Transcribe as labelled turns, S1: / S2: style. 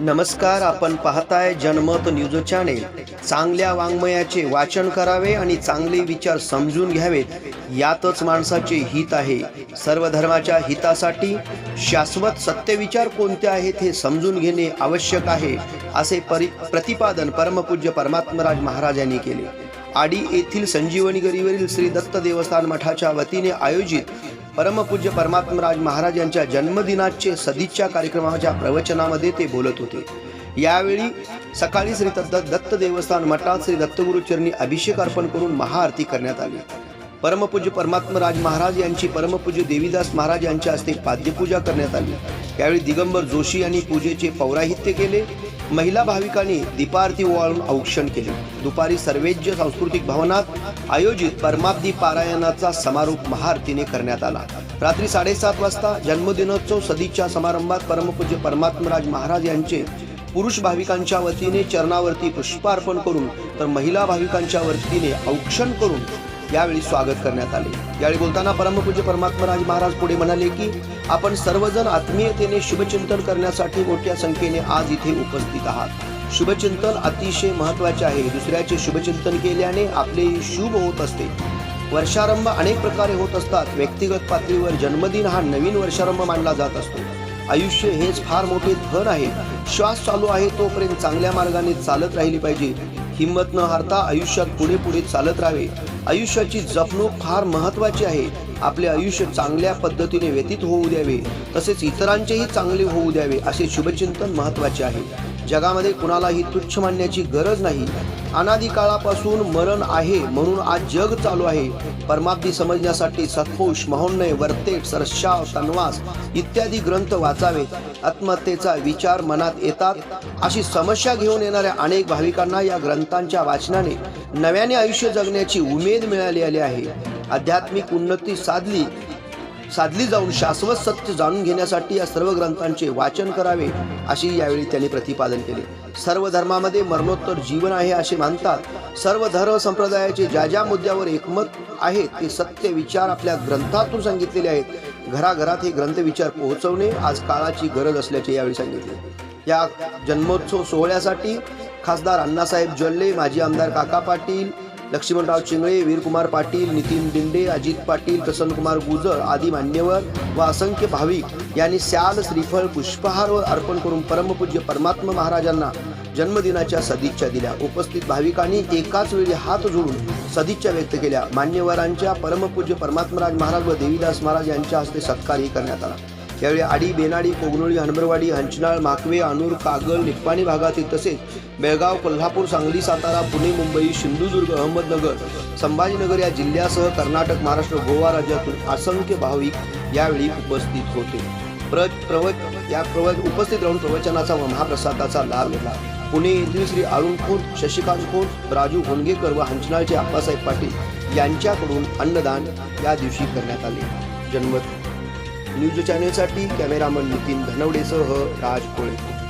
S1: नमस्कार आपण पाहताय जनमत न्यूज चॅनेल. चांगल्या वाङ्मयाचे वाचन करावे आणि चांगले विचार समजून घ्यावेत यातच माणसाचे हित आहे. सर्व धर्माच्या हितासाठी शाश्वत सत्यविचार कोणते आहेत हे समजून घेणे आवश्यक आहे असे परि प्रतिपादन परमपूज्य परमात्मराज महाराजांनी केले. आडी येथील संजीवनी गरीवरील श्री दत्त देवस्थान मठाच्या वतीने आयोजित परमपूज्य परमात्मराज महाराज यांच्या जन्मदिनाचे सदिच्छा कार्यक्रमाच्या प्रवचनामध्ये ते बोलत होते. यावेळी सकाळी श्री दत्त दत्त देवस्थान मठात श्री दत्तगुरु चरणी अभिषेक अर्पण करून महाआरती करण्यात आली. परमपूज्य परमात्मराज महाराज यांची परमपूज्य देवीदास महाराज यांच्या हस्ते पाद्यपूजा करण्यात आली. यावेळी दिगंबर जोशी यांनी पूजेचे पौराहित्य केले. महिला भाविकांनी दीपारती ओवाळून औक्षण केले. दुपारी सर्वेज्य सांस्कृतिक भवनात आयोजित परमाब्दी पारायणाचा समारोप महाआरतीने करण्यात आला. रात्री साडेसात वाजता जन्मदिनोत्सव सदीच्या समारंभात परमपूज्य परमात्मराज महाराज यांचे पुरुष भाविकांच्या वतीने चरणावरती पुष्पार्पण करून तर महिला भाविकांच्या वतीने औक्षण करून यावेळी स्वागत करण्यात आले. यावेळी बोलताना परमपूज्य परमात्मराज महाराज पुढे म्हणाले की आपण सर्वजण आत्मीयतेने शुभचिंतन करण्यासाठी मोठ्या संख्येने आज इथे उपस्थित आहात. शुभचिंतन अतिशय महत्त्वाचे आहे. दुसऱ्याचे शुभचिंतन केल्याने आपले शुभ होत असते. वर्षारंभ अनेक प्रकारे होत असतात. व्यक्तिगत पातळीवर जन्मदिन हा नवीन वर्षारंभ मानला जात असतो. आयुष्य हेच फार मोठे धन आहे. श्वास चालू आहे तोपर्यंत चांगल्या मार्गाने चालत राहिली पाहिजे. हिंमत न हारता आयुष्यात पुढे पुढे चालत राहावे. आयुष्याची जपणूक फार महत्वाची आहे. आपले आयुष्य चांगल्या पद्धतीने व्यतीत होऊ द्यावे तसेच इतरांचेही चांगले होऊ द्यावे असे शुभचिंतन महत्त्वाचे आहे. जगामध्ये कुणालाही तुच्छ मानण्याची गरज नाही. अनादिकाळापासून मरण आहे म्हणून आज जग चालू आहे. परमाप्ती समजण्यासाठी सत्पुष महोन्नय वर्तेट सरशाव तन्वास इत्यादी ग्रंथ वाचावेत. आत्महत्येचा विचार मनात येतात. अशी समस्या घेऊन येणाऱ्या अनेक भाविकांना या ग्रंथांच्या वाचनाने नव्याने आयुष्य जगण्याची उमेद मिळालेली आहे. आध्यात्मिक उन्नती साधली साधली जाऊन शाश्वत सत्य जाणून घेण्यासाठी या सर्व ग्रंथांचे वाचन करावे अशी यावेळी त्यांनी प्रतिपादन केले. सर्व धर्मामध्ये मरणोत्तर जीवन आहे असे मानतात. सर्व धर्म संप्रदायाचे ज्या ज्या मुद्द्यावर एकमत आहेत ते सत्य विचार आपल्या ग्रंथातून सांगितलेले आहेत. घराघरात हे ग्रंथ विचार पोहोचवणे आज काळाची गरज असल्याचे यावेळी सांगितले. या जन्मोत्सव सोहळ्यासाठी खासदार अण्णासाहेब जल्ले माजी आमदार काका पाटील लक्ष्मणराव चिंगळे वीरकुमार पाटील नितीन दिंडे अजित पाटील प्रसन्नकुमार गुजर आदी मान्यवर व असंख्य भाविक यांनी स्याल श्रीफळ पुष्पहार अर्पण करून परमपूज्य परमात्मा महाराजांना जन्मदिनाच्या सदिच्छा दिल्या. उपस्थित भाविकांनी एकाच वेळी हात जोडून सदिच्छा व्यक्त केल्या. मान्यवरांच्या परमपूज्य परमात्मराज महाराज व देवीदास महाराज यांच्या हस्ते सत्कारही करण्यात आला. यावेळी आडी बेनाडी कोगनोळी हनबरवाडी हंचनाळ माकवे अनूर कागल निप्पाणी भागातील तसेच बेळगाव कोल्हापूर सांगली सातारा पुणे मुंबई सिंधुदुर्ग अहमदनगर संभाजीनगर या जिल्ह्यासह कर्नाटक महाराष्ट्र गोवा राज्यातून असंख्य भाविक यावेळी उपस्थित होते. प्र प्रवच या प्रवच उपस्थित राहून प्रवचनाचा व महाप्रसादाचा लाभ घेतला. पुणे येथील श्री अरुण खोत शशिकांत खोत राजू होनगेकर व हंचनाळचे आप्पासाहेब पाटील यांच्याकडून अन्नदान या दिवशी करण्यात आले. जन्मत न्यूज चॅनेलसाठी कॅमेरामन नितीन धनवडेसह राज कोळे.